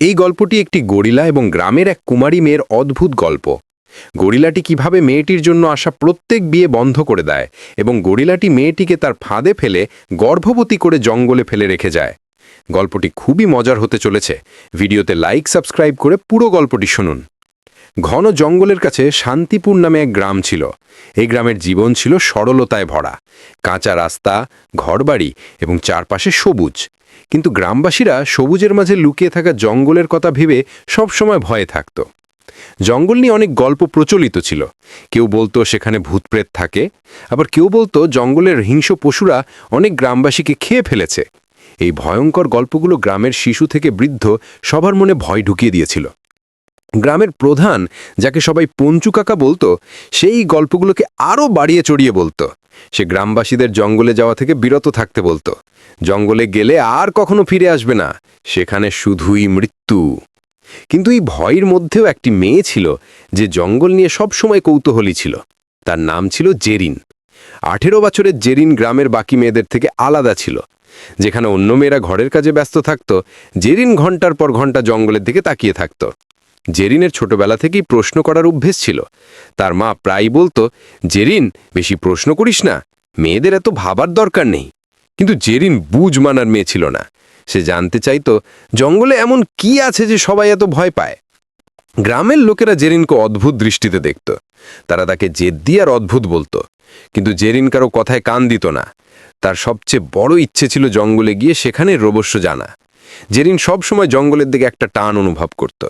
এই গল্পটি একটি গরিলা এবং গ্রামের এক কুমারী মেয়ের অদ্ভুত গল্প। গরিলাটি কীভাবে মেয়েটির জন্য আসা প্রত্যেক বিয়ে বন্ধ করে দেয় এবং গরিলাটি মেয়েটিকে তার ফাঁদে ফেলে গর্ভবতী করে জঙ্গলে ফেলে রেখে যায়। গল্পটি খুবই মজার হতে চলেছে। ভিডিওতে লাইক, সাবস্ক্রাইব করে পুরো গল্পটি শুনুন। ঘন জঙ্গলের কাছে শান্তিপুর নামে এক গ্রাম ছিল। এই গ্রামের জীবন ছিল সরলতায় ভরা। কাঁচা রাস্তা, ঘরবাড়ি এবং চারপাশে সবুজ। কিন্তু গ্রামবাসীরা সবুজের মাঝে লুকিয়ে থাকা জঙ্গলের কথা ভেবে সবসময় ভয়ে থাকত। জঙ্গল নিয়ে অনেক গল্প প্রচলিত ছিল। কেউ বলতো সেখানে ভূতপ্রেত থাকে, আবার কেউ বলতো জঙ্গলের হিংস্র পশুরা অনেক গ্রামবাসীকে খেয়ে ফেলেছে। এই ভয়ঙ্কর গল্পগুলো গ্রামের শিশু থেকে বৃদ্ধ সবার মনে ভয় ঢুকিয়ে দিয়েছিল। গ্রামের প্রধান, যাকে সবাই পঞ্চু কাকা বলতো, সেই গল্পগুলোকে আরও বাড়িয়ে চড়িয়ে বলতো। সে গ্রামবাসীদের জঙ্গলে যাওয়া থেকে বিরত থাকতে বলতো। জঙ্গলে গেলে আর কখনো ফিরে আসবে না। সেখানে শুধুই মৃত্যু। কিন্তু এই ভয়ের মধ্যেও একটি মেয়ে ছিল যে জঙ্গল নিয়ে সবসময় কৌতূহলী ছিল। তার নাম ছিল জেরিন। আঠেরো বছরের জেরিন গ্রামের বাকি মেয়েদের থেকে আলাদা ছিল। যেখানে অন্য মেয়েরা ঘরের কাজে ব্যস্ত থাকত, জেরিন ঘণ্টার পর ঘণ্টা জঙ্গলের দিকে তাকিয়ে থাকত। জেরিনের ছোটবেলা থেকেই প্রশ্ন করার অভ্যেস ছিল। তার মা প্রায় বলতো, জেরিন, বেশি প্রশ্ন করিস না, মেয়েদের এত ভাবার দরকার নেই। কিন্তু জেরিন বুঝ মানার মেয়ে ছিল না। সে জানতে চাইতো, জঙ্গলে এমন কি আছে যে সবাই এত ভয় পায়? গ্রামের লোকেরা জেরিনকে অদ্ভুত দৃষ্টিতে দেখত। তারা তাকে জেদ্দি আর অদ্ভুত বলতো। কিন্তু জেরিন কারও কথায় কান দিত না। তার সবচেয়ে বড় ইচ্ছে ছিল জঙ্গলে গিয়ে সেখানে রবস্য জানা। জেরিন সবসময় জঙ্গলের দিকে একটা টান অনুভব করত।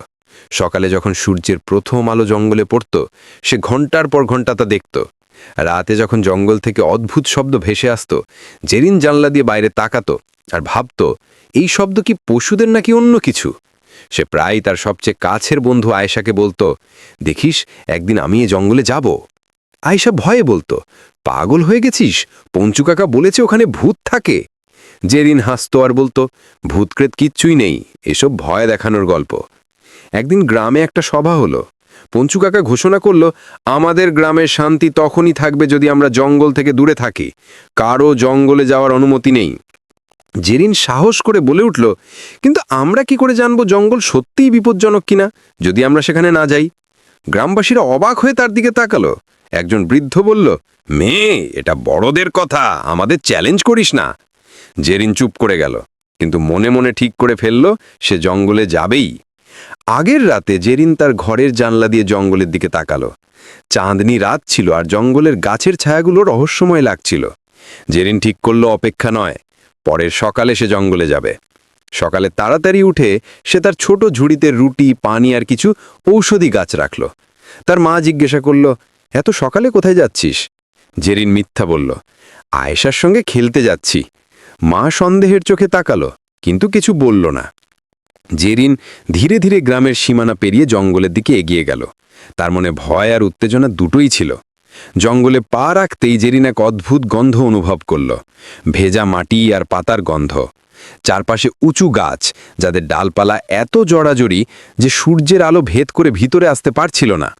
সকালে যখন সূর্যের প্রথম আলো জঙ্গলে পড়ত, সে ঘণ্টার পর ঘণ্টা তা দেখত। রাতে যখন জঙ্গল থেকে অদ্ভুত শব্দ ভেসে আসত, জেরিন জানলা দিয়ে বাইরে তাকাতো আর ভাবত, এই শব্দ কি পশুদের নাকি অন্য কিছু? সে প্রায় তার সবচেয়ে কাছের বন্ধু আয়েশাকে বলতো, দেখিস, একদিন আমি এ জঙ্গলে যাব। আয়েশা ভয়ে বলতো, পাগল হয়ে গেছিস? পঞ্চু কাকা বলেছে ওখানে ভূত থাকে। জেরিন হাসতো আর বলতো, ভূতক্রেত কিচ্ছুই নেই, এসব ভয় দেখানোর গল্প। একদিন গ্রামে একটা সভা হলো। পঞ্চু কাকা ঘোষণা করল, আমাদের গ্রামের শান্তি তখনই থাকবে যদি আমরা জঙ্গল থেকে দূরে থাকি। কারও জঙ্গলে যাওয়ার অনুমতি নেই। জেরিন সাহস করে বলে উঠল, কিন্তু আমরা কি করে জানব জঙ্গল সত্যিই বিপজ্জনক কিনা, যদি আমরা সেখানে না যাই? গ্রামবাসীরা অবাক হয়ে তার দিকে তাকালো। একজন বৃদ্ধ বলল, মেয়ে, এটা বড়দের কথা, আমাদের চ্যালেঞ্জ করিস না। জেরিন চুপ করে গেল, কিন্তু মনে মনে ঠিক করে ফেলল, সে জঙ্গলে যাবেই। আগের রাতে জেরিন তার ঘরের জানলা দিয়ে জঙ্গলের দিকে তাকালো। চাঁদনি রাত ছিল আর জঙ্গলের গাছের ছায়াগুলো রহস্যময় লাগছিল। জেরিন ঠিক করল, অপেক্ষা নয়, পরের সকালে সে জঙ্গলে যাবে। সকালে তাড়াতাড়ি উঠে সে তার ছোট ঝুড়িতে রুটি, পানি আর কিছু ঔষধি গাছ রাখল। তার মা জিজ্ঞাসা করল, এত সকালে কোথায় যাচ্ছিস? জেরিন মিথ্যা বলল, আয়েশার সঙ্গে খেলতে যাচ্ছি। মা সন্দেহের চোখে তাকালো, কিন্তু কিছু বলল না। জেরিন ধীরে ধীরে গ্রামের সীমানা পেরিয়ে জঙ্গলের দিকে এগিয়ে গেল। তার মনে ভয় আর উত্তেজনা দুটোই ছিল। জঙ্গলে পা রাখতেই জেরিন এক অদ্ভুত গন্ধ অনুভব করল। ভেজা মাটি আর পাতার গন্ধ। চারপাশে উঁচু গাছ, যাদের ডালপালা এত জড়াজড়ি যে সূর্যের আলো ভেদ করে ভিতরে আসতে পারছিল না।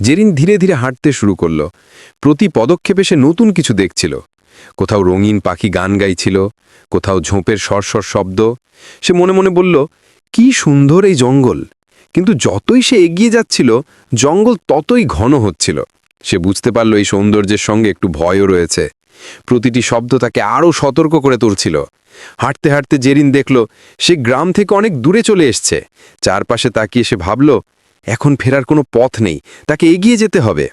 জেরিন ধীরে ধীরে হাঁটতে শুরু করল। প্রতি পদক্ষেপে সে নতুন কিছু দেখছিল। কোথাও রঙিন পাখি গান গাইছিল, কোথাও ঝোপের সরসর শব্দ। সে মনে মনে বলল কি সুন্দর এই জঙ্গল। কিন্তু যতই সে এগিয়ে যাচ্ছিল, জঙ্গল ততই ঘন হচ্ছিল। সে বুঝতে পারল এই সৌন্দর্যের সঙ্গে একটু ভয়ও রয়েছে। প্রতিটি শব্দ তাকে আরও সতর্ক করে তুলছিল। হাঁটতে হাঁটতে জেরিন দেখল, সে গ্রাম থেকে অনেক দূরে চলে এসছে। চারপাশে তাকিয়ে সে ভাবল, এখন ফেরার কোনো পথ নেই, তাকে এগিয়ে যেতে হবে।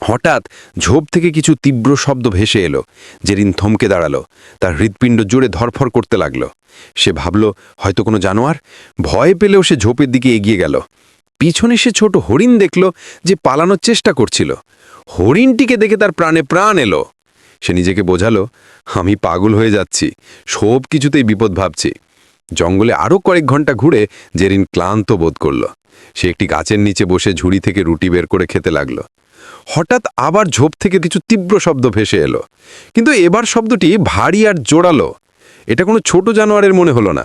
হঠাৎ ঝোপ থেকে কিছু তীব্র শব্দ ভেসে এলো জেরিন থমকে দাঁড়াল, তার হৃৎপিণ্ড জোরে ধরফর করতে লাগল। সে ভাবল, হয়তো কোনো জানোয়ার? ভয় পেলেও সে ঝোপের দিকে এগিয়ে গেল। পিছনে সে ছোট হরিণ দেখল, যে পালানোর চেষ্টা করছিল। হরিণটিকে দেখে তার প্রাণে প্রাণ এলো। সে নিজেকে বোঝালো, আমি পাগল হয়ে যাচ্ছি, সব কিছুতেই বিপদ ভাবছি। জঙ্গলে আরও কয়েক ঘণ্টা ঘুরে জেরিন ক্লান্ত বোধ করল। সে একটি গাছের নিচে বসে ঝুড়ি থেকে রুটি বের করে খেতে লাগল। হঠাৎ আবার ঝোপ থেকে কিছু তীব্র শব্দ ভেসে এলো। কিন্তু এবার শব্দটি ভারী আর জোরালো। এটা কোনো ছোট জানোয়ারের মনে হলো না।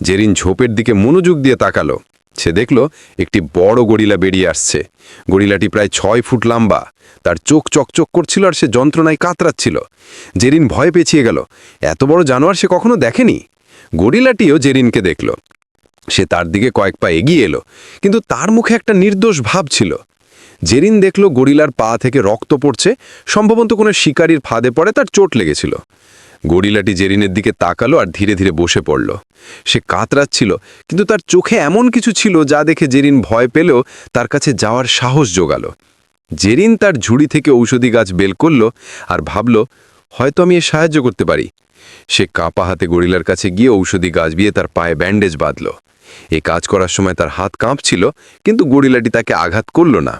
জেরিন ঝোপের দিকে মনোযোগ দিয়ে তাকালো, সে দেখল একটি বড় গরিলা বেরিয়ে আসছে। গরিলাটি প্রায় ছয় ফুট লম্বা। তার চোখ চকচক করছিল আর সে যন্ত্রণায় কাতরাচ্ছিল। জেরিন ভয় পেছিয়ে গেল, এত বড় জানোয়ার সে কখনো দেখেনি। গরিলাটিও জেরিনকে দেখল। সে তার দিকে কয়েক পা এগিয়ে এলো, কিন্তু তার মুখে একটা নির্দোষ ভাব ছিল। জেরিন দেখল গরিলার পা থেকে রক্ত পড়ছে, সম্ভবত কোনো শিকারীর ফাঁদে পড়ে তার চোট লেগেছিল। গরিলাটি জেরিনের দিকে তাকালো আর ধীরে ধীরে বসে পড়ল। সে কাতরাচ্ছিল, কিন্তু তার চোখে এমন কিছু ছিল যা দেখে জেরিন ভয় পেলেও তার কাছে যাওয়ার সাহস জোগালো। জেরিন তার ঝুড়ি থেকে ঔষধি গাছ বেল করল আর ভাবল, হয়তো আমি এর সাহায্য করতে পারি। সে কাঁপা হাতে গরিলার কাছে গিয়ে ঔষধি গাছ বিয়ে তার পায়ে ব্যান্ডেজ বাঁধল। এই কাজ করার সময় তার হাত কাঁপছিল, কিন্তু গরিলাটি তাকে আঘাত করল না।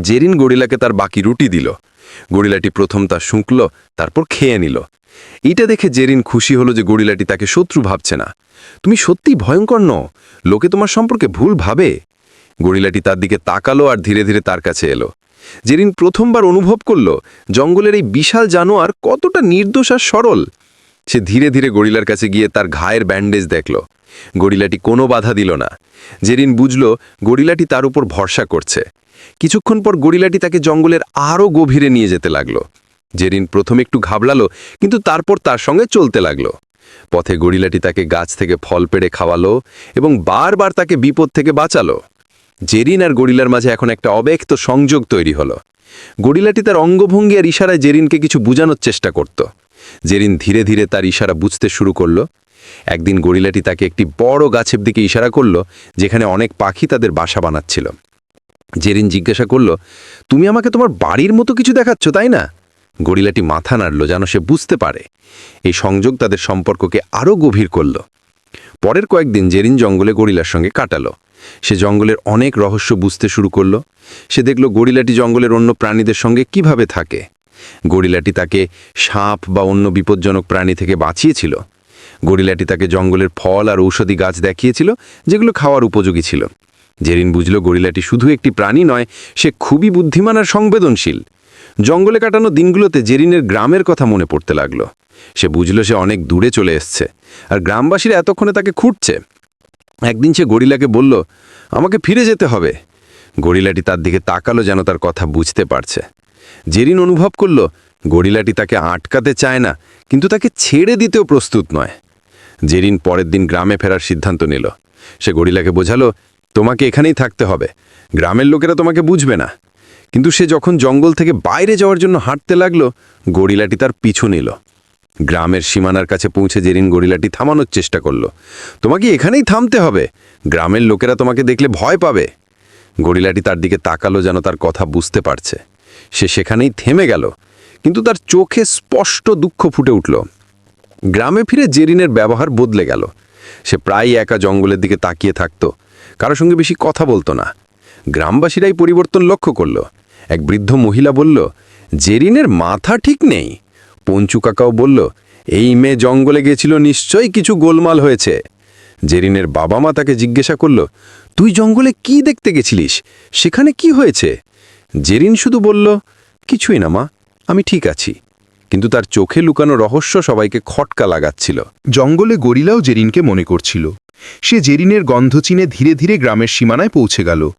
জেরিন গরিলাকে তার বাকি রুটি দিল। গরিলাটি প্রথম তা শুঁকল, তারপর খেয়ে নিল। এটা দেখে জেরিন খুশি হলো যে গরিলাটি তাকে শত্রু ভাবছে না। তুমি সত্যি ভয়ঙ্কর ন লোকে তোমার সম্পর্কে ভুল ভাবে। গরিলাটি তার দিকে তাকালো আর ধীরে ধীরে তার কাছে এলো। জেরিন প্রথমবার অনুভব করল, জঙ্গলের এই বিশাল জানোয়ার কতটা নির্দোষ আর সরল। সে ধীরে ধীরে গরিলার কাছে গিয়ে তার ঘায়ের ব্যান্ডেজ দেখল। গরিলাটি কোনো বাধা দিল না। জেরিন বুঝল, গরিলাটি তার উপর ভরসা করছে। কিছুক্ষণ পর গরিলাটি তাকে জঙ্গলের আরও গভীরে নিয়ে যেতে লাগল। জেরিন প্রথম একটু ঘাবড়ালো, কিন্তু তারপর তার সঙ্গে চলতে লাগল। পথে গরিলাটি তাকে গাছ থেকে ফল পেড়ে খাওয়ালো এবং বারবার তাকে বিপদ থেকে বাঁচালো। জেরিন আর গরিলার মাঝে এখন একটা অব্যক্ত সংযোগ তৈরি হলো। গরিলাটি তার অঙ্গভঙ্গি আর ইশারায় জেরিনকে কিছু বোঝানোর চেষ্টা করত। জেরিন ধীরে ধীরে তার ইশারা বুঝতে শুরু করল। একদিন গরিলাটি তাকে একটি বড় গাছের দিকে ইশারা করল, যেখানে অনেক পাখি তাদের বাসা বানাচ্ছিল। জেরিন জিজ্ঞাসা করল, তুমি আমাকে তোমার বাড়ির মতো কিছু দেখাচ্ছ, তাই না? গরিলাটি মাথা নাড়ল যেন সে বুঝতে পারে। এই সংযোগ তাদের সম্পর্ককে আরও গভীর করল। পরের কয়েকদিন জেরিন জঙ্গলে গরিলার সঙ্গে কাটালো। সে জঙ্গলের অনেক রহস্য বুঝতে শুরু করল। সে দেখল গরিলাটি জঙ্গলের অন্য প্রাণীদের সঙ্গে কীভাবে থাকে। গরিলাটি তাকে সাপ বা অন্য বিপজ্জনক প্রাণী থেকে বাঁচিয়েছিল। গরিলাটি তাকে জঙ্গলের ফল আর ঔষধি গাছ দেখিয়েছিল, যেগুলো খাওয়ার উপযোগী ছিল। জেরিন বুঝল গরিলাটি শুধু একটি প্রাণী নয়, সে খুবই বুদ্ধিমান আর সংবেদনশীল। জঙ্গলে কাটানো দিনগুলোতে জেরিনের গ্রামের কথা মনে পড়তে লাগল। সে বুঝল সে অনেক দূরে চলে এসছে, আর গ্রামবাসীরা এতক্ষণে তাকে খুঁটছে একদিন সে গরিলাকে বলল, আমাকে ফিরে যেতে হবে। গরিলাটি তার দিকে তাকালো যেন তার কথা বুঝতে পারছে। জেরিন অনুভব করল, গরিলাটি তাকে আটকাতে চায় না, কিন্তু তাকে ছেড়ে দিতেও প্রস্তুত নয়। জেরিন পরের দিন গ্রামে ফেরার সিদ্ধান্ত নিল। সে গরিলাকে বোঝালো তোমাকে এখানেই থাকতে হবে। গ্রামের লোকেরা তোমাকে বুঝবে না। কিন্তু সে যখন জঙ্গল থেকে বাইরে যাওয়ার জন্য হাঁটতে লাগল, গরিলাটি তার পিছু নিল। গ্রামের সীমানার কাছে পৌঁছে জেরিন গরিলাটি থামানোর চেষ্টা করল, তোমাকে এখানেই থামতে হবে। গ্রামের লোকেরা তোমাকে দেখলে ভয় পাবে। গরিলাটি তার দিকে তাকালো যেন তার কথা বুঝতে পারছে। সে সেখানেই থেমে গেল, কিন্তু তার চোখে স্পষ্ট দুঃখ ফুটে উঠল। গ্রামে ফিরে জেরিনের ব্যবহার বদলে গেল। সে প্রায় একা জঙ্গলের দিকে তাকিয়ে থাকত। কারও সঙ্গে বেশি কথা বলতো না। গ্রামবাসীরাই পরিবর্তন লক্ষ্য করল। এক বৃদ্ধ মহিলা বলল, জেরিনের মাথা ঠিক নেই। পঞ্চু কাকাও বলল, এই মেয়ে জঙ্গলে গেছিল, নিশ্চয়ই কিছু গোলমাল হয়েছে। জেরিনের বাবা মা তাকে জিজ্ঞাসা করল, তুই জঙ্গলে কি দেখতে গেছিলিস? সেখানে কি হয়েছে? জেরিন শুধু বলল, কিছুই না মা, আমি ঠিক আছি। কিন্তু তার চোখে লুকানো রহস্য সবাইকে খটকা লাগাচ্ছিল। জঙ্গলে গরিলাও জেরিনকে মনে করছিল। সে জেরিনের গন্ধ চিনে ধীরে ধীরে গ্রামের সীমানায় পৌঁছে গেল।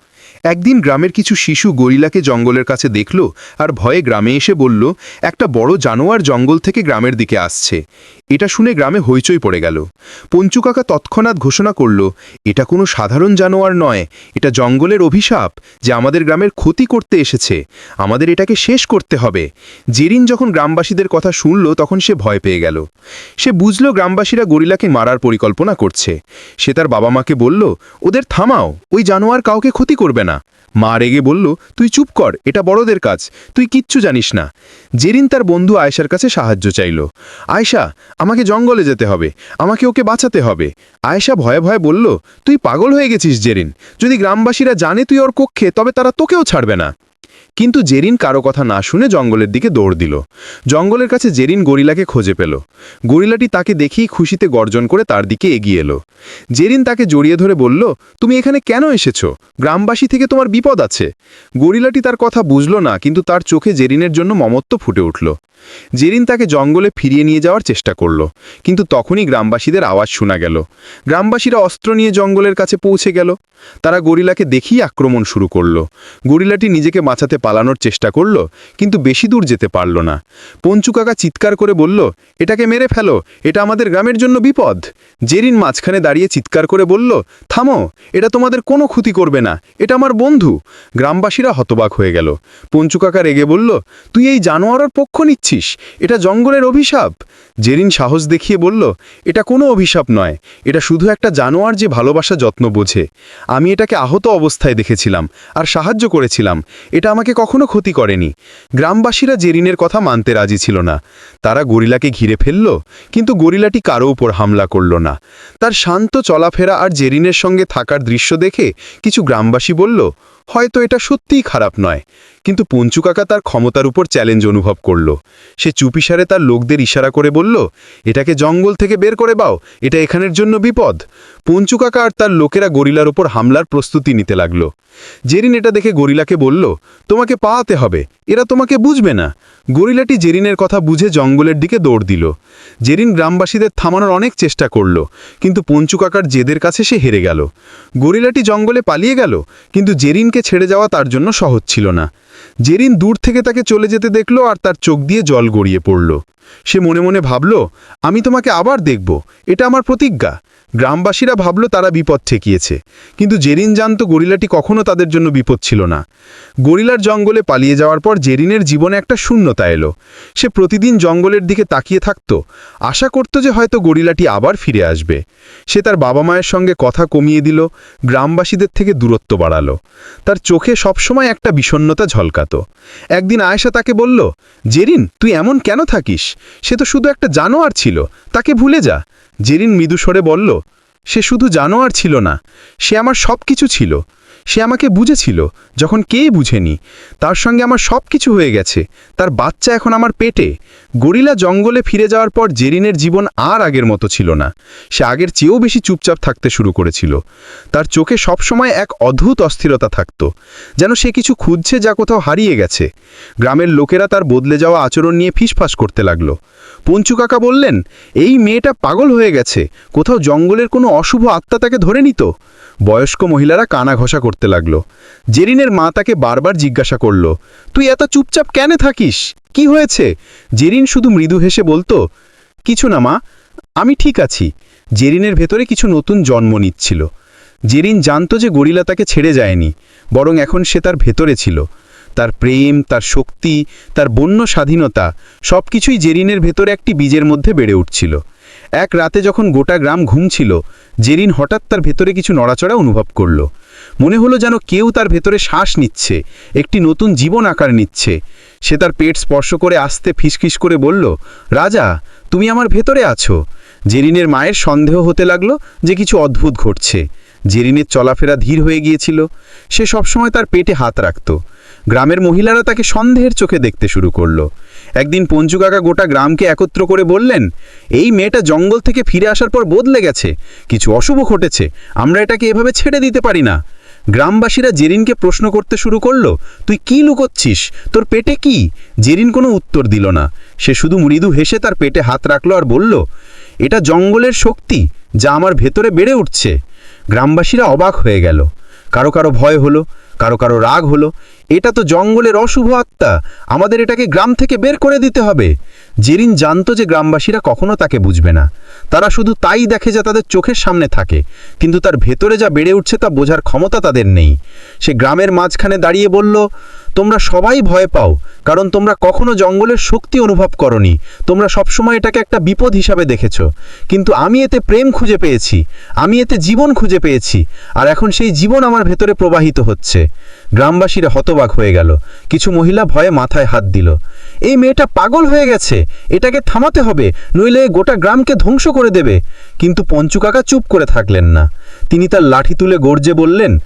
একদিন গ্রামের কিছু শিশু গরিলাকে জঙ্গলের কাছে দেখল আর ভয়ে গ্রামে এসে বলল, একটা বড় জানোয়ার জঙ্গল থেকে গ্রামের দিকে আসছে। এটা শুনে গ্রামে হইচই পড়ে গেল। পঞ্চুকাকা তৎক্ষণাৎ ঘোষণা করল, এটা কোনো সাধারণ জানোয়ার নয়, এটা জঙ্গলের অভিশাপ যে আমাদের গ্রামের ক্ষতি করতে এসেছে। আমাদের এটাকে শেষ করতে হবে। জেরিন যখন গ্রামবাসীদের কথা শুনল, তখন সে ভয় পেয়ে গেল। সে বুঝল গ্রামবাসীরা গরিলাকে মারার পরিকল্পনা করছে। সে তার বাবা মাকে বলল, ওদের থামাও, ওই জানোয়ার কাউকে ক্ষতি করবে না। মা রেগে বলল, তুই চুপ কর, এটা বড়দের কাজ। তুই কিচ্ছু জানিস না। জেরিন তার বন্ধু আয়েশার কাছে সাহায্য চাইল। আয়েশা, আমাকে জঙ্গলে যেতে হবে। আমাকে ওকে বাঁচাতে হবে। আয়েশা ভয়ে ভয়ে বলল, তুই পাগল হয়ে গেছিস জেরিন। যদি গ্রামবাসীরা জানে তুই ওর কক্ষে, তবে তারা তোকেও ছাড়বে না। কিন্তু জেরিন কারও কথা না শুনে জঙ্গলের দিকে দৌড় দিল। জঙ্গলের কাছে জেরিন গরিলাকে খোঁজে পেল। গরিলাটি তাকে দেখেই খুশিতে গর্জন করে তার দিকে এগিয়ে এলো। জেরিন তাকে জড়িয়ে ধরে বলল, তুমি এখানে কেন এসেছ? গ্রামবাসী থেকে তোমার বিপদ আছে। গরিলাটি তার কথা বুঝল না, কিন্তু তার চোখে জেরিনের জন্য মমত্ব ফুটে উঠল। জেরিন তাকে জঙ্গলে ফিরিয়ে নিয়ে যাওয়ার চেষ্টা করল, কিন্তু তখনই গ্রামবাসীদের আওয়াজ শোনা গেল। গ্রামবাসীরা অস্ত্র নিয়ে জঙ্গলের কাছে পৌঁছে গেল। তারা গরিলাকে দেখেই আক্রমণ শুরু করল। গরিলাটি নিজেকে বাঁচাতে পারল পালানোর চেষ্টা করল, কিন্তু বেশি দূর যেতে পারল না। পঞ্চু কাকা চিৎকার করে বলল, এটাকে মেরে ফেলো, এটা আমাদের গ্রামের জন্য বিপদ। জেরিন মাঝখানে দাঁড়িয়ে চিৎকার করে বলল, থামো, এটা তোমাদের কোনো ক্ষতি করবে না, এটা আমার বন্ধু। গ্রামবাসীরা হতবাক হয়ে গেল। পঞ্চু কাকা রেগে বলল, তুই এই জানোয়ারের পক্ষ নিচ্ছিস? এটা জঙ্গলের অভিশাপ? জেরিন সাহস দেখিয়ে বলল, এটা কোনো অভিশাপ নয়, এটা শুধু একটা জানোয়ার যে ভালোবাসা যত্ন বোঝে। আমি এটাকে আহত অবস্থায় দেখেছিলাম, আর সাহায্য করেছিলাম। এটা আমাকে কখনো ক্ষতি করেনি। গ্রামবাসীরা জেরিনের কথা মানতে রাজি ছিল না। তারা গরিলাকে ঘিরে ফেলল, কিন্তু গরিলাটি কারও উপর হামলা করল না। তার শান্ত চলাফেরা আর জেরিনের সঙ্গে থাকার দৃশ্য দেখে কিছু গ্রামবাসী বলল, হয়তো এটা সত্যিই খারাপ নয়। কিন্তু পঞ্চু কাকা তার ক্ষমতার উপর চ্যালেঞ্জ অনুভব করল। সে চুপিসারে তার লোকদের ইশারা করে বলল, এটাকে জঙ্গল থেকে বের করে বাও। এটা এখানের জন্য বিপদ। পঞ্চু কাকা আর তার লোকেরা গরিলার ওপর হামলার প্রস্তুতি নিতে লাগল। জেরিন এটা দেখে গরিলাকে বলল, তোমাকে পাওয়াতে হবে, এরা তোমাকে বুঝবে না। গরিলাটি জেরিনের কথা বুঝে জঙ্গলের দিকে দৌড় দিল। জেরিন গ্রামবাসীদের থামানোর অনেক চেষ্টা করল, কিন্তু পঞ্চু কাকার জেদের কাছে সে হেরে গেল। গরিলাটি জঙ্গলে পালিয়ে গেল, কিন্তু জেরিনকে ছেড়ে যাওয়া তার জন্য সহজ ছিল না। জেরিন দূর থেকে তাকে চলে যেতে দেখল আর তার চোখ দিয়ে জল গড়িয়ে পড়ল। সে মনে মনে ভাবল, আমি তোমাকে আবার দেখব, এটা আমার প্রতিজ্ঞা। গ্রামবাসীরা ভাবল তারা বিপদ ঠেকিয়েছে। কিন্তু জেরিন জানত গরিলাটি কখনো তাদের জন্য বিপদ ছিল না। গরিলার জঙ্গলে পালিয়ে যাওয়ার পর জেরিনের জীবনে একটা শূন্যতা এলো। সে প্রতিদিন জঙ্গলের দিকে তাকিয়ে থাকত, আশা করত যে হয়তো গরিলাটি আবার ফিরে আসবে। সে তার বাবা মায়ের সঙ্গে কথা কমিয়ে দিল, গ্রামবাসীদের থেকে দূরত্ব বাড়ালো। তার চোখে সবসময় একটা বিষণ্ণতা ঝলকাতো। একদিন আয়েশা তাকে বলল, জেরিন, তুই এমন কেন থাকিস? সে তো শুধু একটা জানোয়ার ছিল, তাকে ভুলে যা। জেরিন মৃদু স্বরে বলল, সে শুধু জানোয়ার ছিল না, সে আমার সব কিছু ছিল, সে আমাকে বুঝেছিল, যখন কেই বুঝেনি, তার সঙ্গে আমার সব কিছু হয়ে গেছে, তার বাচ্চা এখন আমার পেটে, গরিলা জঙ্গলে ফিরে যাওয়ার পর জেরিনের জীবন আর আগের মতো ছিল না, সে আগের চেয়েও বেশি চুপচাপ থাকতে শুরু করেছিল, তার চোখে সবসময় এক অদ্ভুত অস্থিরতা থাকত, যেন সে কিছু খুঁজছে যা কোথাও হারিয়ে গেছে, গ্রামের লোকেরা তার বদলে যাওয়া আচরণ নিয়ে ফিসফাস করতে লাগল পঞ্চু কাকা বললেন, এই মেয়েটা পাগল হয়ে গেছে। কোথাও জঙ্গলের কোনো অশুভ আত্মা তাকে ধরে নিত? বয়স্ক মহিলারা কানা ঘষা করতে লাগল। জেরিনের মা তাকে বারবার জিজ্ঞাসা করল, তুই এত চুপচাপ কেন থাকিস? কি হয়েছে? জেরিন শুধু মৃদু হেসে বলতো, কিছু না মা, আমি ঠিক আছি। জেরিনের ভেতরে কিছু নতুন জন্ম নিচ্ছিল। জেরিন জানতো যে গরিলা তাকে ছেড়ে যায়নি, বরং এখন সে তার ভেতরে ছিল। তার প্রেম, তার শক্তি, তার বন্য স্বাধীনতা সব কিছুই জেরিনের ভেতরে একটি বীজের মধ্যে বেড়ে উঠছিল। এক রাতে যখন গোটা গ্রাম ঘুমছিল জেরিন হঠাৎ তার ভেতরে কিছু নড়াচড়া অনুভব করল। মনে হলো যেন কেউ তার ভেতরে শ্বাস নিচ্ছে, একটি নতুন জীবন আকার নিচ্ছে। সে তার পেট স্পর্শ করে আসতে ফিসফিস করে বলল, রাজা, তুমি আমার ভেতরে আছো। জেরিনের মায়ের সন্দেহ হতে লাগল যে কিছু অদ্ভুত ঘটছে। জেরিনের চলাফেরা ধীর হয়ে গিয়েছিল। সে সবসময় তার পেটে হাত রাখত। গ্রামের মহিলারা তাকে সন্দেহের চোখে দেখতে শুরু করল। একদিন পঞ্চু কাকা গোটা গ্রামকে একত্র করে বললেন, এই মেয়েটা জঙ্গল থেকে ফিরে আসার পর বদলে গেছে। কিছু অশুভ ঘটেছে, আমরা এটাকে এভাবে ছেড়ে দিতে পারি না। গ্রামবাসীরা জেরিনকে প্রশ্ন করতে শুরু করল, তুই কি লুকোচ্ছিস? তোর পেটে কি? জেরিন কোনো উত্তর দিল না। সে শুধু মৃদু হেসে তার পেটে হাত রাখল আর বলল, এটা জঙ্গলের শক্তি, যা আমার ভেতরে বেড়ে উঠছে। গ্রামবাসীরা অবাক হয়ে গেল। কারও কারও ভয় হলো কারও কারও রাগ হলো। এটা তো জঙ্গলের অশুভ আত্মা। আমাদের এটাকে গ্রাম থেকে বের করে দিতে হবে। জেরিন জানতো যে গ্রামবাসীরা কখনো তাকে বুঝবে না। তারা শুধু তাই দেখে যা তাদের চোখের সামনে থাকে। কিন্তু তার ভেতরে যা বেড়ে উঠছে তা বোঝার ক্ষমতা তাদের নেই। সে গ্রামের মাঝখানে দাঁড়িয়ে বলল, তোমরা সবাই ভয় পাও, কারণ তোমরা কখনো জঙ্গলের শক্তি অনুভব করনি। তোমরা সবসময় এটাকে একটা বিপদ হিসাবে দেখেছ। কিন্তু আমি এতে প্রেম খুঁজে পেয়েছি। আমি এতে জীবন খুঁজে পেয়েছি। আর এখন সেই জীবন আমার ভেতরে প্রবাহিত হচ্ছে। গ্রামবাসীরা হতবাক হয়ে গেল। কিছু মহিলা ভয়ে মাথায় হাত দিল। এই মেয়েটা পাগল হয়ে গেছে। এটাকে থামাতে হবে, নইলে গোটা গ্রামকে ধ্বংস করে দেবে। কিন্তু পঞ্চুকাকা চুপ করে থাকলেন না। তিনি তার লাঠি তুলে গর্জে বললেন,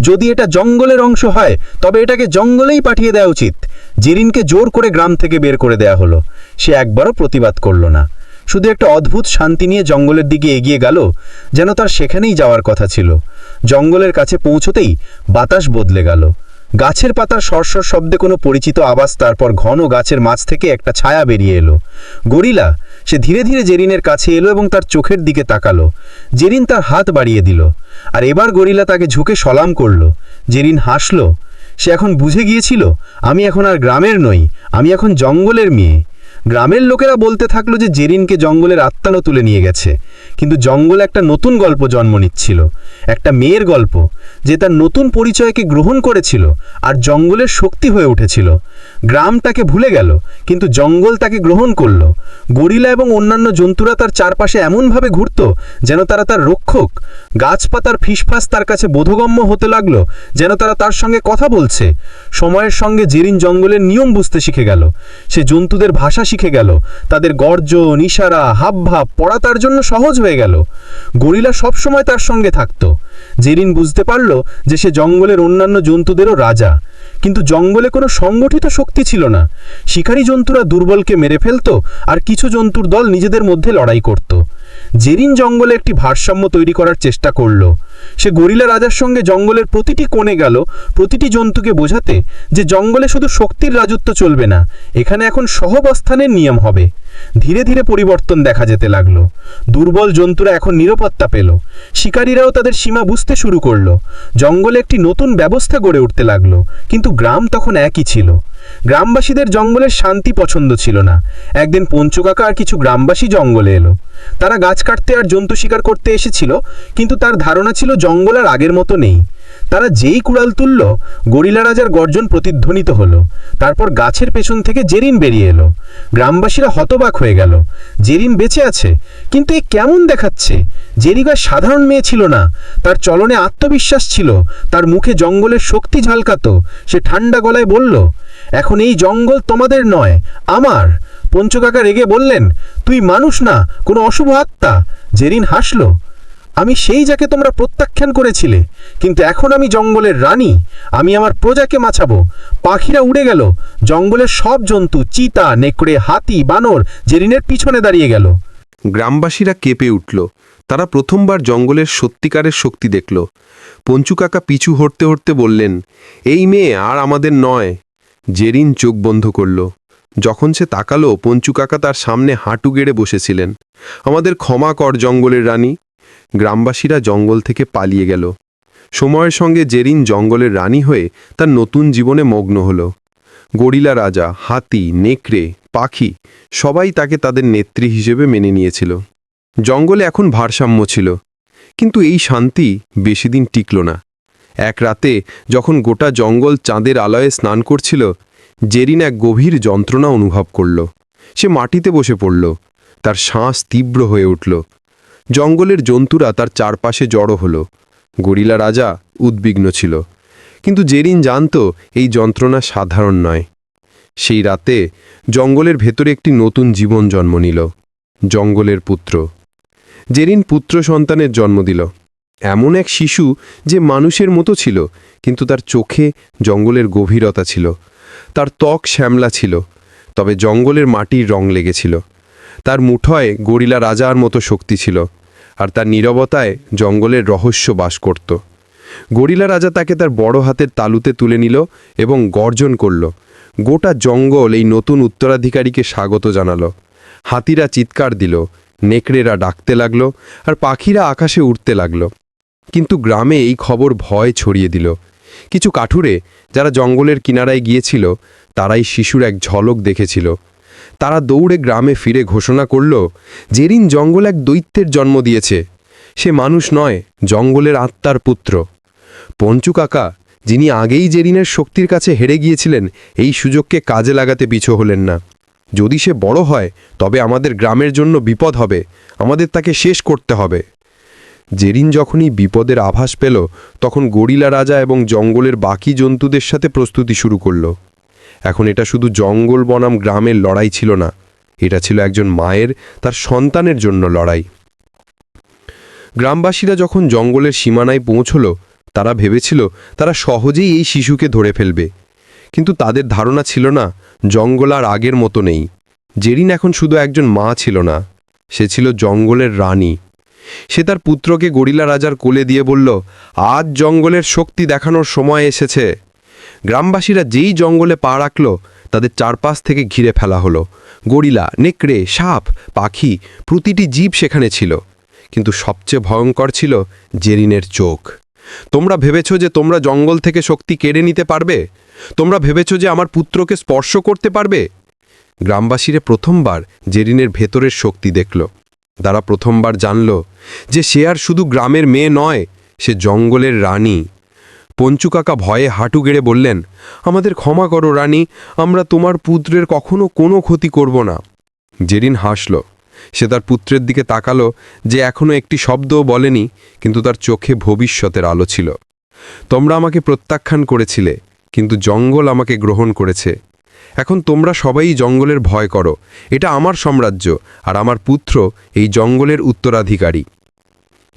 যদি এটা জঙ্গলের অংশ হয়, তবে এটাকে জঙ্গলেই পাঠিয়ে দেওয়া উচিত। জেরিনকে জোর করে গ্রাম থেকে বের করে দেয়া হলো। সে একবারও প্রতিবাদ করল না। শুধু একটা অদ্ভুত শান্তি নিয়ে জঙ্গলের দিকে এগিয়ে গেল, যেন তার সেখানেই যাওয়ার কথা ছিল। জঙ্গলের কাছে পৌঁছতেই বাতাস বদলে গেল। গাছের পাতার সরসর শব্দে কোনো পরিচিত আওয়াজ তারপর ঘন গাছের মাছ থেকে একটা ছায়া বেরিয়ে এলো। গরিলা, সে ধীরে ধীরে জেরিনের কাছে এলো এবং তার চোখের দিকে তাকালো। জেরিন তার হাত বাড়িয়ে দিল, আর এবার গরিলা তাকে ঝুঁকে সলাম করল। জেরিন হাসল, সে এখন বুঝে গিয়েছিল, আমি এখন আর গ্রামের নই, আমি এখন জঙ্গলের মেয়ে। গ্রামের লোকেরা বলতে থাকল যে জেরিনকে জঙ্গলের আত্মানো তুলে নিয়ে গেছে। কিন্তু জঙ্গলে একটা নতুন গল্প জন্ম নিচ্ছিল। একটা মেয়ের গল্প, যে তার নতুন পরিচয়কে গ্রহণ করেছিল আর জঙ্গলের শক্তি হয়ে উঠেছিল। গ্রাম তাকে ভুলে গেল, কিন্তু জঙ্গল তাকে গ্রহণ করল। গরিলা এবং অন্যান্য জন্তুরা তার চারপাশে এমনভাবে ঘুরত যেন তারা তার রক্ষক। গাছপাতার ফিসফাস তার কাছে বোধগম্য হতে লাগল যেন তারা তার সঙ্গে কথা বলছে। সময়ের সঙ্গে জেরিন জঙ্গলের নিয়ম বুঝতে শিখে গেল। সে জন্তুদের ভাষা শিখে গেল। তাদের গর্জন, ইশারা, হাবভাব পড়া তার জন্য সহজ হয়ে গেল। গরিলা সবসময় তার সঙ্গে থাকত। জেরিন বুঝতে পারল যে সে জঙ্গলের অন্যান্য জন্তুদেরও রাজা। কিন্তু জঙ্গলে কোনো সংগঠিত শক্তি ছিল না। শিকারী জন্তুরা দুর্বলকে মেরে ফেলত আর কিছু জন্তুর দল নিজেদের মধ্যে লড়াই করত। জেরিন জঙ্গলে একটি ভারসাম্য তৈরি করার চেষ্টা করল। সে গরিলা রাজার সঙ্গে জঙ্গলের প্রতিটি কোণে গেল, প্রতিটি জন্তুকে বোঝাতে যে জঙ্গলে শুধু শক্তির রাজত্ব চলবে না, এখানে এখন সহবস্থানের নিয়ম হবে। ধীরে ধীরে পরিবর্তন দেখা যেতে লাগল। দুর্বল জন্তুরা এখন নিরাপত্তা পেল। শিকারীরাও তাদের সীমা বুঝতে শুরু করল। জঙ্গলে একটি নতুন ব্যবস্থা গড়ে উঠতে লাগল, কিন্তু গ্রাম তখন একই ছিল। গ্রামবাসীদের জঙ্গলের শান্তি পছন্দ ছিল না। একদিন পঞ্চকাকা আর কিছু গ্রামবাসী জঙ্গলে এলো। তারা গাছ কাটতে আর জন্তু শিকার করতে এসেছিল, কিন্তু তার ধারণা ছিল জঙ্গল আর আগের মতো নেই। তারা যেই কুড়াল তুলল, গরিলা রাজার গর্জন প্রতিধ্বনিত হলো। তারপর গাছের পেছন থেকে জেরিন বেরিয়ে এলো। গ্রামবাসীরা হতবাক হয়ে গেল। জেরিন বেঁচে আছে, কিন্তু এ কেমন দেখাচ্ছে? জেরিগা সাধারণ মেয়ে ছিল না। তার চলনে আত্মবিশ্বাস ছিল। তার মুখে জঙ্গলের শক্তি ঝালকাতো। সে ঠান্ডা গলায় বলল এখন এই জঙ্গল তোমাদের নয়, আমার। পঞ্চকাকা রেগে বললেন, তুই মানুষ না, কোনো অশুভ আত্মা। জেরিন হাসল, আমি সেই যাকে তোমরা প্রত্যাখ্যান করেছিলে। কিন্তু এখন আমি জঙ্গলের রানী, আমি আমার প্রজাকে মাছাবো। পাখিরা উড়ে গেল, জঙ্গলের সব জন্তু, চিতা, নেকড়ে, হাতি, বানর, জেরিনের পিছনে দাঁড়িয়ে গেল। গ্রামবাসীরা কেঁপে উঠল। তারা প্রথমবার জঙ্গলের সত্যিকারের শক্তি দেখল। পঞ্চু কাকা পিছু হরতে হরতে বললেন, এই মেয়ে আর আমাদের নয়। জেরিন চোখ বন্ধ করল। যখন সে তাকালো, পঞ্চু কাকা তার সামনে হাঁটু গেড়ে বসেছিলেন। আমাদের ক্ষমা কর, জঙ্গলের রানী। গ্রামবাসীরা জঙ্গল থেকে পালিয়ে গেল। সময়ের সঙ্গে জেরিন জঙ্গলের রানী হয়ে তার নতুন জীবনে মগ্ন হল। গরিলা রাজা, হাতি, নেকড়ে, পাখি সবাই তাকে তাদের নেত্রী হিসেবে মেনে নিয়েছিল। জঙ্গলে এখন ভারসাম্য ছিল। কিন্তু এই শান্তি বেশি দিন টিকল না। এক রাতে যখন গোটা জঙ্গল চাঁদের আলয়ে স্নান করছিল, জেরিন এক গভীর যন্ত্রণা অনুভব করল। সে মাটিতে বসে পড়ল। তার শ্বাস তীব্র হয়ে উঠল। জঙ্গলের জন্তুরা তার চারপাশে জড়ো হলো। গরিলা রাজা উদ্বিগ্ন ছিল। কিন্তু জেরিন জানত এই যন্ত্রণা সাধারণ নয়। সেই রাতে জঙ্গলের ভেতরে একটি নতুন জীবন জন্ম নিল। জঙ্গলের পুত্র। জেরিন পুত্র সন্তানের জন্ম দিল। এমন এক শিশু যে মানুষের মতো ছিল, কিন্তু তার চোখে জঙ্গলের গভীরতা ছিল। তার ত্বক শ্যামলা ছিল, তবে জঙ্গলের মাটির রং লেগেছিল। তার মুঠোয় গরিলা রাজার মতো শক্তি ছিল, আর তার নীরবতায় জঙ্গলের রহস্য বাস করত। গরিলা রাজা তাকে তার বড় হাতের তালুতে তুলে নিল এবং গর্জন করল। গোটা জঙ্গল এই নতুন উত্তরাধিকারীকে স্বাগত জানালো। হাতিরা চিৎকার দিল, নেকড়েরা ডাকতে লাগল, আর পাখিরা আকাশে উঠতে লাগল। কিন্তু গ্রামে এই খবর ভয় ছড়িয়ে দিল। কিছু কাঠুরে যারা জঙ্গলের কিনারায় গিয়েছিল, তারাই শিশুর এক ঝলক দেখেছিল। তারা দৌড়ে গ্রামে ফিরে ঘোষণা করল, জেরিন জঙ্গল এক দৈত্যের জন্ম দিয়েছে। সে মানুষ নয়, জঙ্গলের আত্মার পুত্র। পঞ্চু কাকা, যিনি আগেই জেরিনের শক্তির কাছে হেরে গিয়েছিলেন, এই সুযোগকে কাজে লাগাতে পিছু হলেন না। যদি সে বড় হয়, তবে আমাদের গ্রামের জন্য বিপদ হবে। আমাদের তাকে শেষ করতে হবে। জেরিন যখনই বিপদের আভাস পেল, তখন গরিলা রাজা এবং জঙ্গলের বাকি জন্তুদের সাথে প্রস্তুতি শুরু করল। এখন এটা শুধু জঙ্গল বনাম গ্রামের লড়াই ছিল না, এটা ছিল একজন মায়ের, তার সন্তানের জন্য লড়াই। গ্রামবাসীরা যখন জঙ্গলের সীমানায় পৌঁছল, তারা ভেবেছিল তারা সহজেই এই শিশুকে ধরে ফেলবে। কিন্তু তাদের ধারণা ছিল না, জঙ্গল আর আগের মতো নেই। জেরিন এখন শুধু একজন মা ছিল না, সে ছিল জঙ্গলের রানী। সে তার পুত্রকে গরিলা রাজার কোলে দিয়ে বলল, আজ জঙ্গলের শক্তি দেখানোর সময় এসেছে। গ্রামবাসীরা যেই জঙ্গলে পা রাখল, তাদের চারপাশ থেকে ঘিরে ফেলা হলো। গরিলা নেকড়ে, সাপ, পাখি, প্রতিটি জীব সেখানে ছিল। কিন্তু সবচেয়ে ভয়ঙ্কর ছিল জেরিনের চোখ। তোমরা ভেবেছ যে তোমরা জঙ্গল থেকে শক্তি কেড়ে নিতে পারবে? তোমরা ভেবেছ যে আমার পুত্রকে স্পর্শ করতে পারবে? গ্রামবাসীরা প্রথমবার জেরিনের ভেতরের শক্তি দেখল। তারা প্রথমবার জানল যে সে আর শুধু গ্রামের মেয়ে নয়, সে জঙ্গলের রানী। পঞ্চু কাকা ভয়ে হাঁটু গেড়ে বললেন, আমাদের ক্ষমা করো রানী, আমরা তোমার পুত্রের কখনো কোনো ক্ষতি করব না। জেরিন হাসল, সে তার পুত্রের দিকে তাকালো যে এখনও একটি শব্দও বলেনি, কিন্তু তার চোখে ভবিষ্যতের আলো ছিল। তোমরা আমাকে প্রত্যাখ্যান করেছিলে, কিন্তু জঙ্গল আমাকে গ্রহণ করেছে। এখন তোমরা সবাই জঙ্গলের ভয় করো। এটা আমার সাম্রাজ্য, আর আমার পুত্র এই জঙ্গলের উত্তরাধিকারী।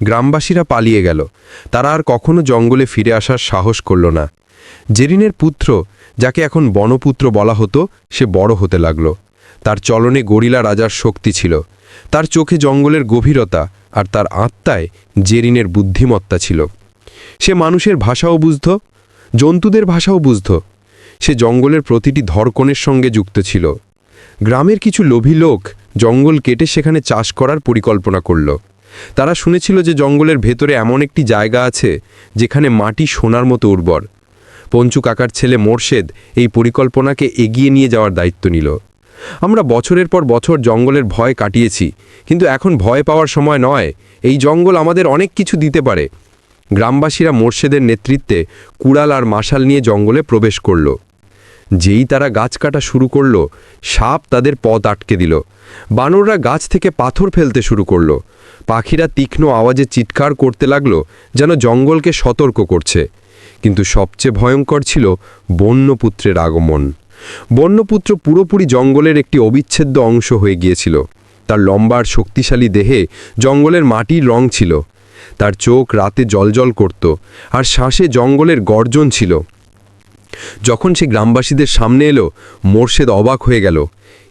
গ্রামবাসীরা পালিয়ে গেল। তারা আর কখনো জঙ্গলে ফিরে আসার সাহস করল না। জেরিনের পুত্র, যাকে এখন বনপুত্র বলা হতো, সে বড় হতে লাগল। তার চলনে গরিলা রাজার শক্তি ছিল। তার চোখে জঙ্গলের গভীরতা, আর তার আত্মায় জেরিনের বুদ্ধিমত্তা ছিল। সে মানুষের ভাষাও বুঝত, জন্তুদের ভাষাও বুঝত। সে জঙ্গলের প্রতিটি ধরকনের সঙ্গে যুক্ত ছিল। গ্রামের কিছু লোভী লোক জঙ্গল কেটে সেখানে চাষ করার পরিকল্পনা করল। তারা শুনেছিল যে জঙ্গলের ভেতরে এমন একটি জায়গা আছে যেখানে মাটি সোনার মতো উর্বর। পঞ্চু কাকার ছেলে মোর্শেদ এই পরিকল্পনাকে এগিয়ে নিয়ে যাওয়ার দায়িত্ব নিল। আমরা বছরের পর বছর জঙ্গলের ভয় কাটিয়েছি, কিন্তু এখন ভয় পাওয়ার সময় নয়, এই জঙ্গল আমাদের অনেক কিছু দিতে পারে। গ্রামবাসীরা মোর্শেদের নেতৃত্বে কুড়াল আর মাশাল নিয়ে জঙ্গলে প্রবেশ করল। যেই তারা গাছ কাটা শুরু করল, সাপ তাদের পথ আটকে দিল। বানররা গাছ থেকে পাথর ফেলতে শুরু করল। পাখিরা তীক্ষ্ণ আওয়াজে চিৎকার করতে লাগল, যেন জঙ্গলকে সতর্ক করছে। কিন্তু সবচেয়ে ভয়ঙ্কর ছিল বন্যপুত্রের আগমন। বন্যপুত্র পুরোপুরি জঙ্গলের একটি অবিচ্ছেদ্য অংশ হয়ে গিয়েছিল। তার লম্বার, শক্তিশালী দেহে জঙ্গলের মাটির রং ছিল। তার চোখ রাতে জলজল করত, আর শ্বাসে জঙ্গলের গর্জন ছিল। যখন সে গ্রামবাসীদের সামনে এলো, মোর্শেদ অবাক হয়ে গেল।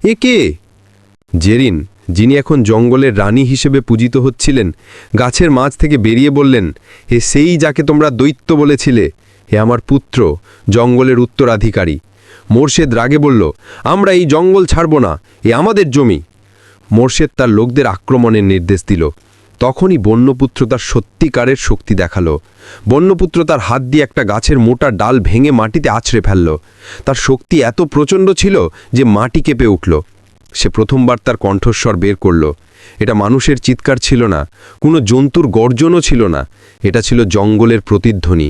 এ কে? জেরিন, যিনি এখন জঙ্গলের রানী হিসেবে পূজিত হচ্ছিলেন, গাছের মাঝ থেকে বেরিয়ে বললেন, হে সেই যাকে তোমরা দৈত্য বলেছিলে, হে আমার পুত্র, জঙ্গলের উত্তরাধিকারী। মোর্শেদ রাগে বলল, আমরা এই জঙ্গল ছাড়ব না, এ আমাদের জমি। মোর্শেদ তার লোকদের আক্রমণের নির্দেশ দিল। তখনই বন্যপুত্র তার সত্যিকারের শক্তি দেখাল। বন্যপুত্র তার হাত দিয়ে একটা গাছের মোটা ডাল ভেঙে মাটিতে আছড়ে ফেলল। তার শক্তি এত প্রচণ্ড ছিল যে মাটি কেঁপে উঠল। সে প্রথমবার তার কণ্ঠস্বর বের করল। এটা মানুষের চিৎকার ছিল না, কোনো জন্তুর গর্জনও ছিল না। এটা ছিল জঙ্গলের প্রতিধ্বনি।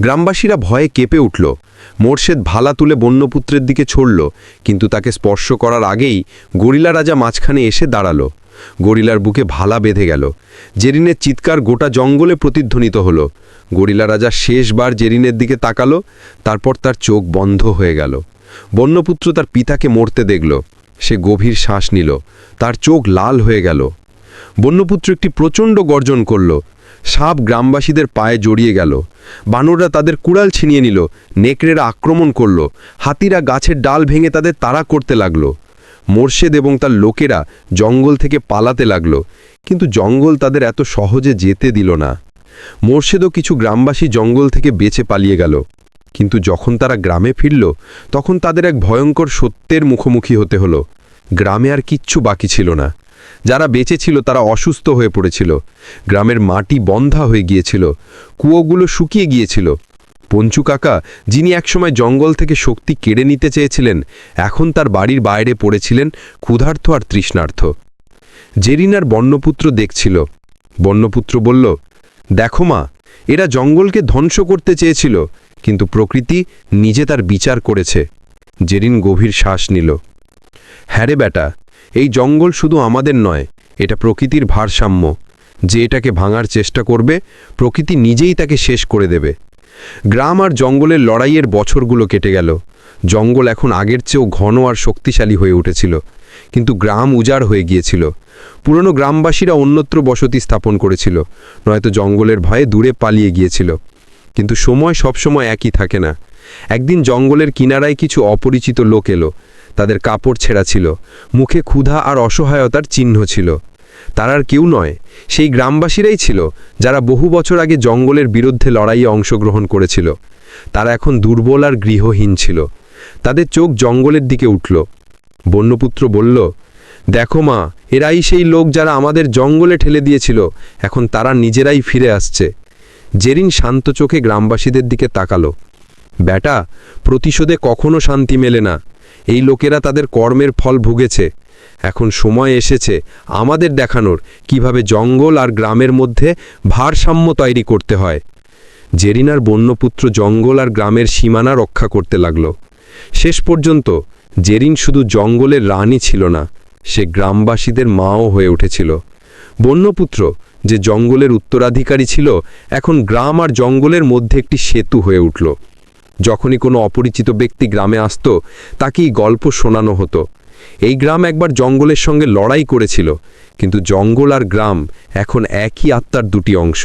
গ্রামবাসীরা ভয়ে কেঁপে উঠল। মোর্শেদ ভালা তুলে বন্যপুত্রের দিকে ছড়ল, কিন্তু তাকে স্পর্শ করার আগেই গরিলা রাজা মাঝখানে এসে দাঁড়াল। গরিলার বুকে ভালা বেঁধে গেল। জেরিনের চিৎকার গোটা জঙ্গলে প্রতিধ্বনিত হল। গরিলা রাজা শেষবার জেরিনের দিকে তাকালো, তারপর তার চোখ বন্ধ হয়ে গেল। বন্যপুত্র তার পিতাকে মরতে দেখল। সে গভীর শ্বাস নিল। তার চোখ লাল হয়ে গেল। বন্যপুত্র একটি প্রচণ্ড গর্জন করল। সাপ গ্রামবাসীদের পায়ে জড়িয়ে গেল। বানররা তাদের কুড়াল ছিনিয়ে নিল। নেকড়েরা আক্রমণ করল। হাতিরা গাছের ডাল ভেঙে তাদের তাড়া করতে লাগল। মোর্শেদ এবং তার লোকেরা জঙ্গল থেকে পালাতে লাগল, কিন্তু জঙ্গল তাদের এত সহজে যেতে দিল না। মোর্শেদও কিছু গ্রামবাসী জঙ্গল থেকে বেঁচে পালিয়ে গেল, কিন্তু যখন তারা গ্রামে ফিরল, তখন তাদের এক ভয়ঙ্কর সত্যের মুখোমুখি হতে হলো। গ্রামে আর কিচ্ছু বাকি ছিল না। যারা বেঁচে ছিল তারা অসুস্থ হয়ে পড়েছিল। গ্রামের মাটি বন্ধা হয়ে গিয়েছিল। কুয়োগুলো শুকিয়ে গিয়েছিল। পঞ্চু কাকা, যিনি একসময় জঙ্গল থেকে শক্তি কেড়ে নিতে চেয়েছিলেন, এখন তার বাড়ির বাইরে পড়েছিলেন ক্ষুধার্থ আর তৃষ্ণার্থ। জেরিনার বন্যপুত্র দেখছিল। বন্যপুত্র বলল, দেখো মা, এরা জঙ্গলকে ধ্বংস করতে চেয়েছিল, কিন্তু প্রকৃতি নিজে তার বিচার করেছে। জেরিন গভীর শ্বাস নিল। হ্যাঁ রে বেটা, এই জঙ্গল শুধু আমাদের নয়, এটা প্রকৃতির ভারসাম্য। যে এটাকে ভাঙার চেষ্টা করবে, প্রকৃতি নিজেই তাকে শেষ করে দেবে। গ্রাম আর জঙ্গলের লড়াইয়ের বছরগুলো কেটে গেল। জঙ্গল এখন আগের চেয়েও ঘন আর শক্তিশালী হয়ে উঠেছিল। কিন্তু গ্রাম উজাড় হয়ে গিয়েছিল। পুরনো গ্রামবাসীরা অন্যত্র বসতি স্থাপন করেছিল, নয়তো জঙ্গলের ভয়ে দূরে পালিয়ে গিয়েছিল। কিন্তু সময় সবসময় একই থাকে না। একদিন জঙ্গলের কিনারায় কিছু অপরিচিত লোক এলো। তাদের কাপড় ছেঁড়া ছিল। মুখে ক্ষুধা আর অসহায়তার চিহ্ন ছিল। তার আর কেউ নয়, সেই গ্রামবাসীরাই ছিল যারা বহু বছর আগে জঙ্গলের বিরুদ্ধে লড়াইয়ে অংশগ্রহণ করেছিল। তারা এখন দুর্বল আর গৃহহীন ছিল। তাদের চোখ জঙ্গলের দিকে উঠল। বন্যপুত্র বলল, দেখো মা, এরাই সেই লোক যারা আমাদের জঙ্গলে ঠেলে দিয়েছিল। এখন তারা নিজেরাই ফিরে আসছে। জেরিন শান্ত চোখে গ্রামবাসীদের দিকে তাকালো। ব্যাটা, প্রতিশোধে কখনো শান্তি মেলে না। এই লোকেরা তাদের কর্মের ফল ভুগেছে। এখন সময় এসেছে আমাদের দেখানোর কীভাবে জঙ্গল আর গ্রামের মধ্যে ভারসাম্য তৈরি করতে হয়। জেরিনার বন্যপুত্র জঙ্গল আর গ্রামের সীমানা রক্ষা করতে লাগল। শেষ পর্যন্ত জেরিন শুধু জঙ্গলের রানী ছিল না, সে গ্রামবাসীদের মাও হয়ে উঠেছিল। বন্যপুত্র যে জঙ্গলের উত্তরাধিকারী ছিল, এখন গ্রাম আর জঙ্গলের মধ্যে একটি সেতু হয়ে উঠল। যখনই কোনো অপরিচিত ব্যক্তি গ্রামে আসত, তাকেই গল্প শোনানো হতো। এই গ্রাম একবার জঙ্গলের সঙ্গে লড়াই করেছিল, কিন্তু জঙ্গল আর গ্রাম এখন একই আত্মার দুটি অংশ।